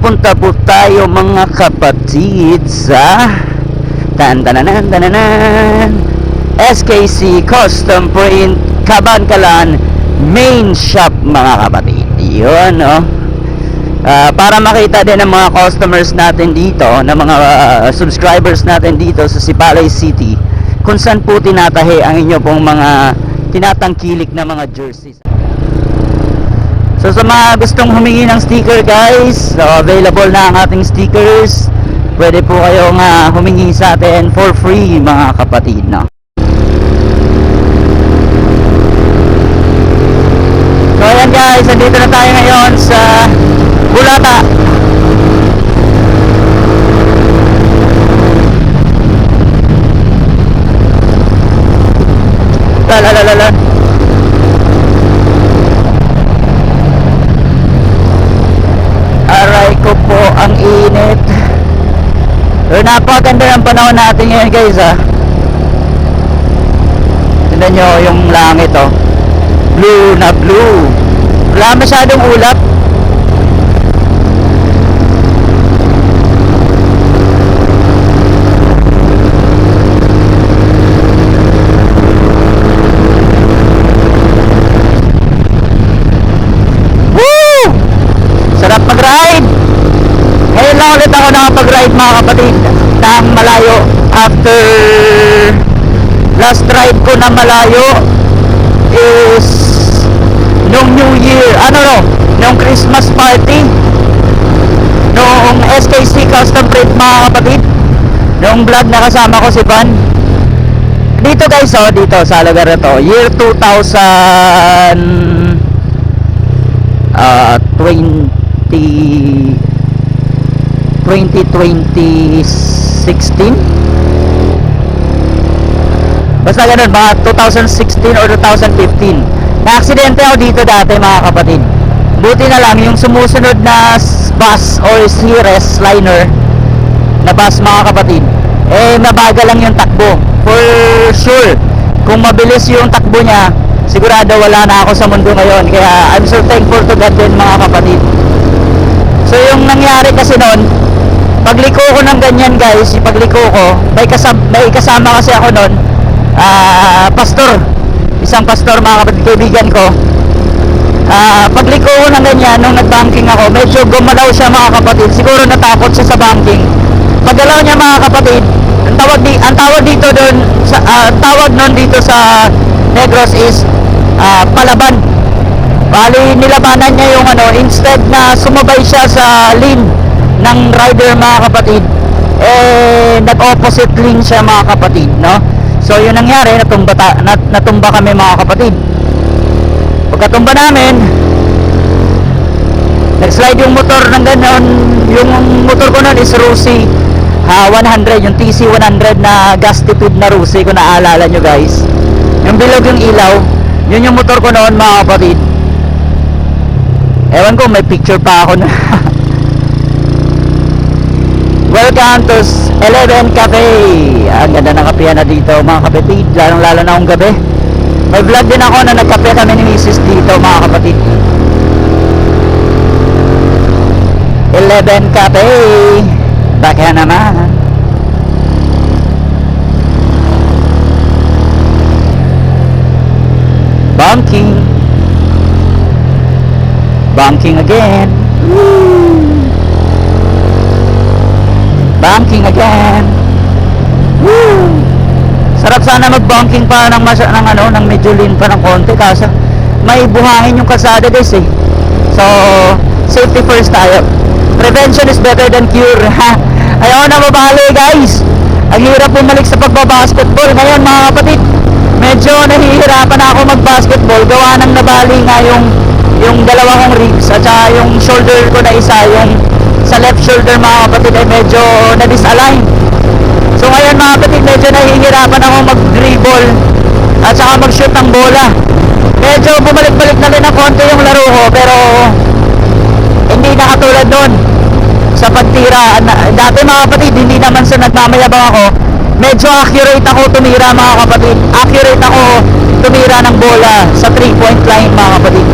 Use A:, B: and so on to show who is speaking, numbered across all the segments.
A: Napunta po tayo mga kapatid sa Tantananan tananan SKC Custom Print Kabankalan Main Shop mga kapatid. Yun no? Ah, para makita din ng mga customers natin dito ng mga ah, subscribers natin dito sa Sipalay City kung saan po tinatahi ang inyo pong mga tinatangkilik na mga jerseys So sa mga gustong humingi ng sticker guys, so available na ang ating stickers. Pwede po kayong uh, humingi sa atin for free mga kapatid, no? So ayan guys, andito na tayo ngayon sa Bulata. La la la la la. Aray ko po ang init. Pero napakaganda ng panahon natin ngayon guys ha. Tignan nyo yung langit oh. Blue na blue. Wala masyadong ulap. Woo! Sarap mag-ride! Lang ulit ako nakapag-ride mga kapatid ng malayo. After last ride ko na malayo is nung New Year, ano no, nung Christmas party nung SKC Custom Print mga kapatid nung vlog na kasama ko si Van. Dito guys oh, dito sa lugar na to year 2000 uh, 20 2016 basta ganun mga 2016 or 2015 na-aksidente ako dito dati mga kapatid. Buti na lang yung sumusunod na bus or series liner na bus mga kapatid eh mabagal lang yung takbo. For sure kung mabilis yung takbo niya sigurado wala na ako sa mundo ngayon. Kaya I'm so thankful to God din mga kapatid. So yung nangyari kasi noon pagliko ko ng ganyan guys pagliko ko may kasama, may kasama kasi ako noon ah pastor isang pastor mga kapatid ko Ah, pagliko ko ng ganyan nung nag-banking ako, medyo gumalaw siya mga kapatid. Siguro natakot siya sa banking. Paggalaw niya mga kapatid, ang tawag di ang tawag dito doon sa ah, tawag noon dito sa Negros is ah, palaban. Bali nilabanan niya yung ano, instead na sumabay siya sa lane ng rider mga kapatid, eh nag-opposite lane siya mga kapatid, no? So yun nangyari, natumba, ta, nat, natumba kami mga kapatid. Pagkatumba namin, nag-slide yung motor ng ganon. Yung motor ko nun is Rusi ha, 100, yung TC 100 na gastitude na Rusi, kung naaalala nyo guys. Yung bilog yung ilaw, yun yung motor ko noon mga kapatid. Ewan ko, may picture pa ako na. Welcome to 11 Cafe. Ang ganda ng kapehan na dito mga kapatid, lalong lalo na akong gabi. May vlog din ako na nagkape kami ni Mrs. dito mga kapatid. 11 Cafe. Baka naman. Banking. Banking again. Woo. Banking again. Woo. Sarap sana mag-banking pa ng mas ng ano, ng medyo lean pa ng konti kasi may buhangin yung kalsada guys eh. So, safety first tayo. Prevention is better than cure. Ha? Ayaw na mabali guys. Ang hirap bumalik sa pagbabasketball ngayon mga kapatid. Medyo nahihirapan ako mag-basketball gawa ng nabali nga yung yung dalawa kong ribs at saka yung shoulder ko na isa yung sa left shoulder mga kapatid ay medyo na-disalign. So ngayon mga kapatid, medyo nahihirapan ako mag-dribble at saka mag-shoot ng bola. Medyo bumalik-balik na rin ng konti yung laro ko pero hindi na katulad noon sa pagtira. Dati mga kapatid, hindi naman sa nagmamayabang ako. Medyo accurate ako tumira mga kapatid. Accurate ako tumira ng bola sa 3-point line mga kapatid.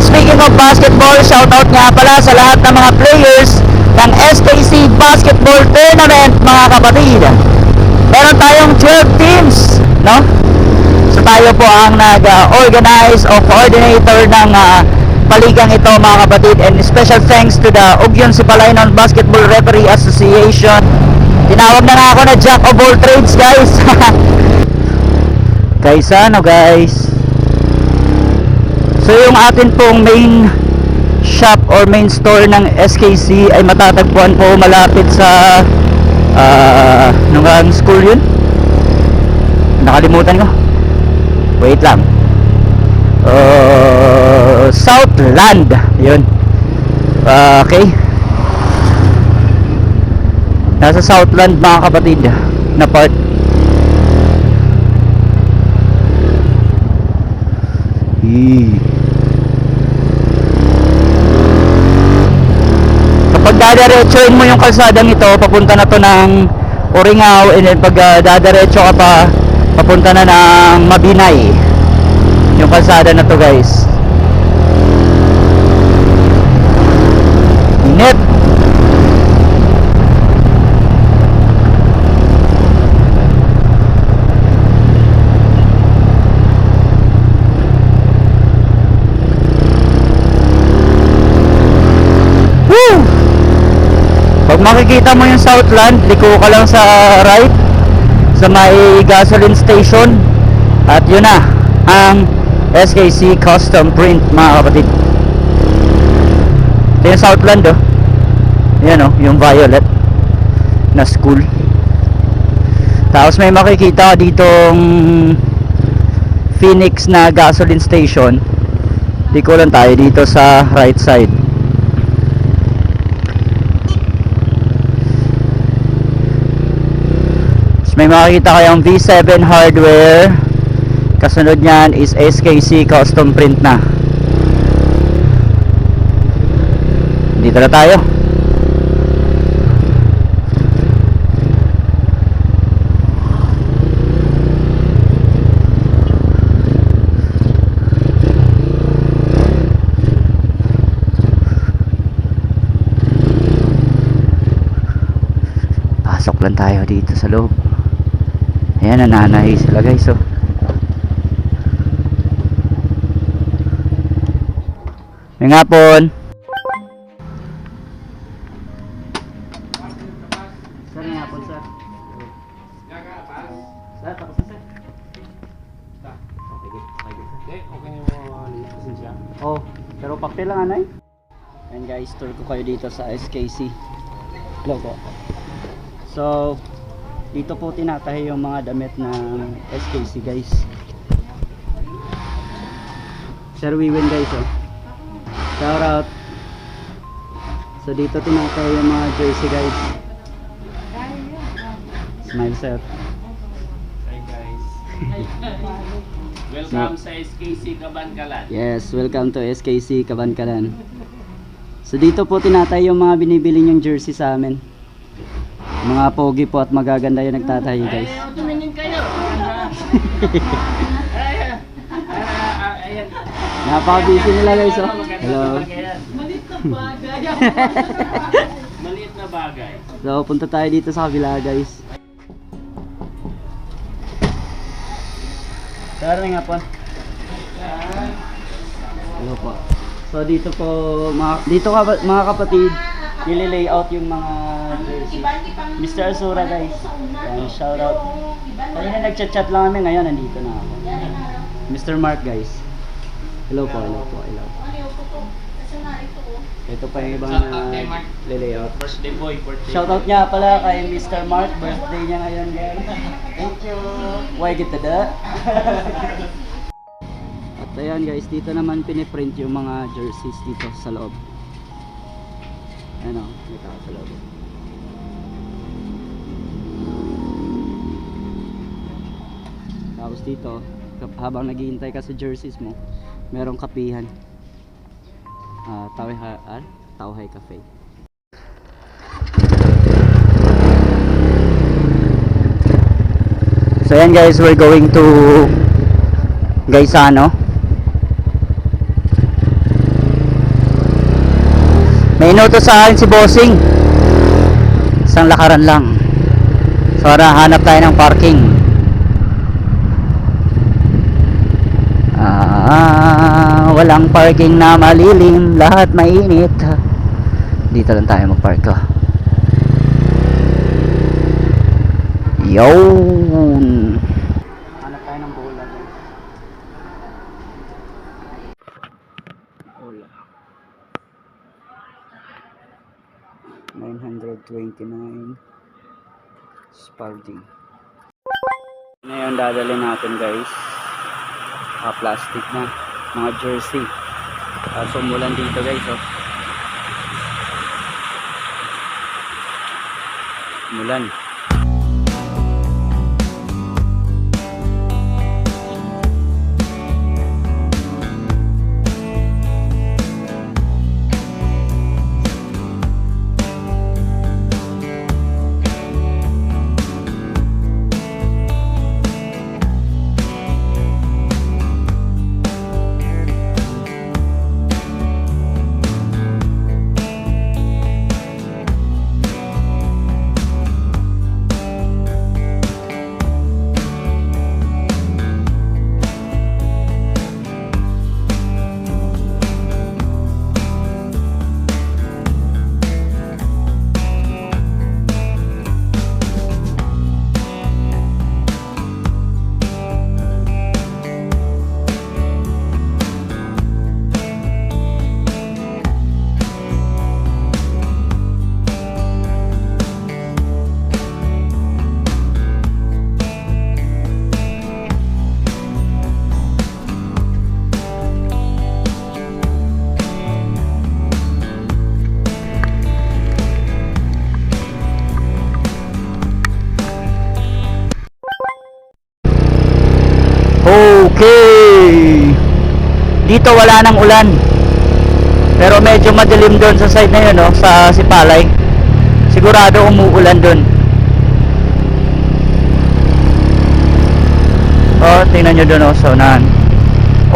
A: Speaking of basketball, shoutout nga pala sa lahat ng mga players ng SKC Basketball Tournament mga kapatid. Meron tayong 12 teams, no? So tayo po ang nag-organize o coordinator ng ah, paligang ito mga kapatid and special thanks to the Ugyon Sipalainon Basketball Referee Association. Tinawag na nga ako na Jack of all trades guys. guys ano guys? So yung atin pong main shop or main store ng SKC ay matatagpuan po malapit sa ah ano nga ang school yun? Nakalimutan ko. Wait lang. Uh, Southland. Yun. Ah, okay. Nasa Southland mga kapatid na part. Yee. Kapag dadiretsoin mo yung kalsadang ito, papunta na to ng Uringao and then pag ah, dadiretso ka pa, papunta na ng Mabinay. Yung kalsada na to guys. Init. Woo! Makikita mo yung Southland, liko ka lang sa right sa may gasoline station at yun na ang SKC Custom Print mga kapatid. Ito yung Southland oh. Yan oh, yung violet na school. Tapos may makikita ka ditong Phoenix na gasoline station. Liko lang tayo dito sa right side. Tapos may makikita kayong V7 hardware. Kasunod niyan is SKC custom print na. Dito na tayo. Pasok lang tayo dito sa loob. Ayan, nananahi sila guys oh. May nga po. Sir, nga po sir. Sir, tapos na sir. Oh, pero papel lang anay. And guys, tour ko kayo dito sa SKC. Hello po. So, dito po tinatahi yung mga damit ng SKC guys. Sir Wiwin guys oh. Shout out. So dito tinatahi yung mga jersey guys. Smile sir.
B: Hi guys. Welcome sa SKC Kabankalan.
A: Yes, welcome to SKC Kabankalan. So dito po tinatay yung mga binibili yung jersey sa amin. Mga pogi po at magaganda yung nagtatayo guys.
B: Tumingin kayo.
A: Napaka-busy nila guys oh. Hello.
B: talaga yan. Maliit na bagay.
A: So punta tayo dito sa kabila guys. Tara nga po. Hello po. So dito po mga dito ka mga kapatid nili-layout yung mga. Mr. Asura guys. Yan, shout out. Kanina nagchat-chat lang kami ngayon nandito na ako. Mr. Mark guys. Hello po, hello po, hello. Ito pa yung ibang
B: Shout out kay
A: na
B: Mark.
A: layout.
B: Birthday boy, birthday.
A: Shoutout nga pala kay Mr. Mark, birthday niya ngayon guys. Thank you. Why kita da? At ayan guys, dito naman piniprint yung mga jerseys dito sa loob. Ayan o, may tao sa loob. Tapos dito, habang naghihintay ka sa jerseys mo, merong kapihan. Ah, Tawhay, ah, Tawhay Cafe. So yan guys, we're going to Gaisano. May inutos sa akin si Bossing. isang lakaran lang so hanap tayo ng parking Ah, walang parking na malilim, lahat mainit. Dito lang tayo magpark ko. Yun. Hanap tayo ng bola. Bola. 929 Spalding. Ngayon dadalhin natin guys mga plastic na mga jersey. Kaso umulan dito guys oh. Umulan Okay. Dito wala nang ulan. Pero medyo madilim doon sa side na yun, no? sa Sipalay. Sigurado umuulan doon. Oh, tingnan nyo doon, oh, sa unahan.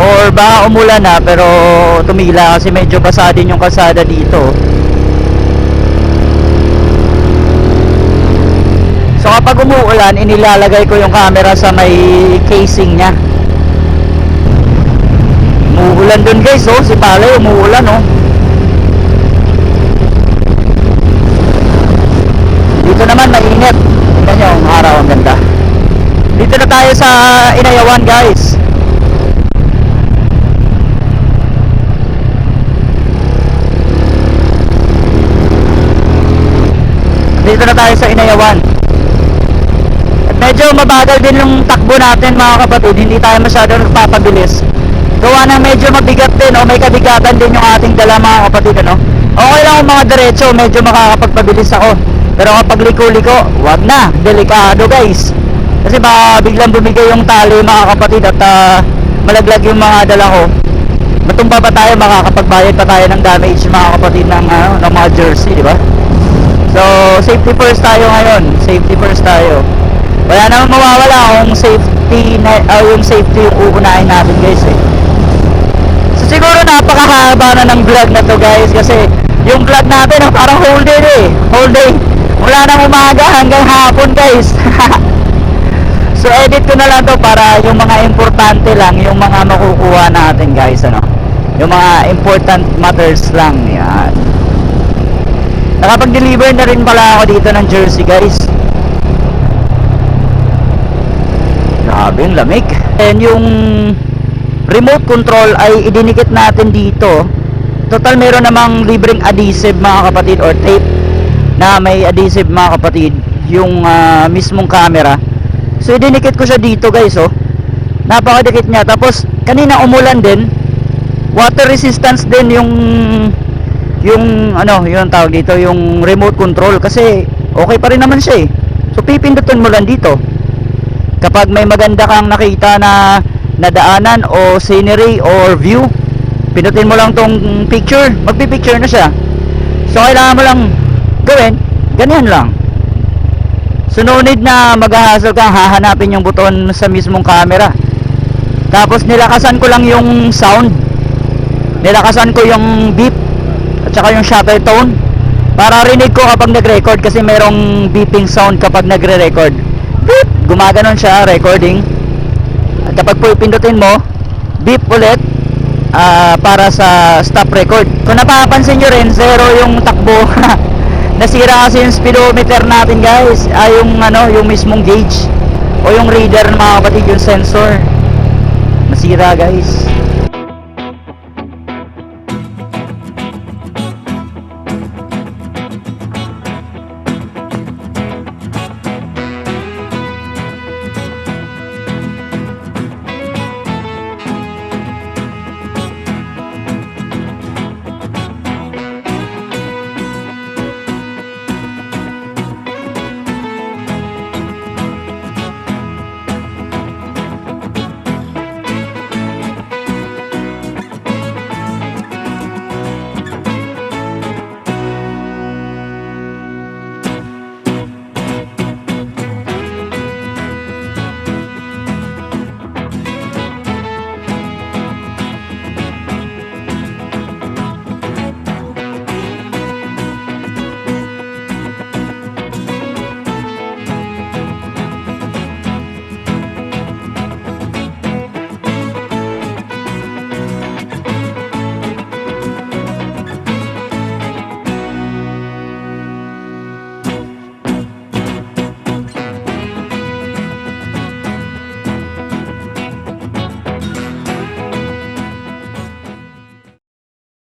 A: Or baka umulan na, pero tumila kasi medyo basa din yung kalsada dito. So kapag umuulan, inilalagay ko yung camera sa may casing niya. Umuulan dun guys, oh. Si Palay umuulan, oh. Dito naman mainit. Tingnan nyo, ang araw ang ganda. Dito na tayo sa Inayawan, guys. Dito na tayo sa Inayawan. At medyo mabagal din yung takbo natin mga kapatid. Hindi tayo masyado nagpapabilis. Gawa na medyo mabigat din o may kabigatan din yung ating dala mga kapatid ano. Okay lang kung mga diretso, medyo makakapagpabilis ako. Pero kapag liko-liko, wag na. Delikado guys. Kasi baka biglang bumigay yung tali mga kapatid at ah, malaglag yung mga dala ko. Matumba pa tayo, makakapagbayad pa tayo ng damage mga kapatid ng, ano, ng mga jersey, di ba? So, safety first tayo ngayon. Safety first tayo. Wala namang mawawala kung safety na, ah, yung safety yung uunahin natin guys eh. Siguro napakahaba na ng vlog na to guys kasi yung vlog natin oh, parang whole day eh. Whole day. Mula ng umaga hanggang hapon guys. so edit ko na lang to para yung mga importante lang yung mga makukuha natin guys ano. Yung mga important matters lang yan. Nakapag-deliver na rin pala ako dito ng jersey guys. Grabe yung lamig. And yung remote control ay idinikit natin dito. Total meron namang libreng adhesive mga kapatid or tape na may adhesive mga kapatid yung ah, mismong camera. So idinikit ko siya dito guys oh. Napakadikit niya. Tapos kanina umulan din. Water resistance din yung yung ano, yung tawag dito, yung remote control kasi okay pa rin naman siya eh. So pipindutin mo lang dito. Kapag may maganda kang nakita na nadaanan o scenery or view, pinutin mo lang tong picture, magpi-picture na siya. So kailangan mo lang gawin, ganyan lang. So no need na maghahasol kang hahanapin yung buton sa mismong camera. Tapos nilakasan ko lang yung sound. Nilakasan ko yung beep at saka yung shutter tone Para rinig ko kapag nagre-record kasi merong beeping sound kapag nagre-record. Beep! Gumaganon siya, recording. At kapag po pindutin mo, beep ulit ah, para sa stop record. Kung napapansin nyo rin, zero yung takbo. Nasira kasi yung speedometer natin guys. Ay yung ano, yung mismong gauge o yung reader mga kapatid, yung sensor. Nasira guys.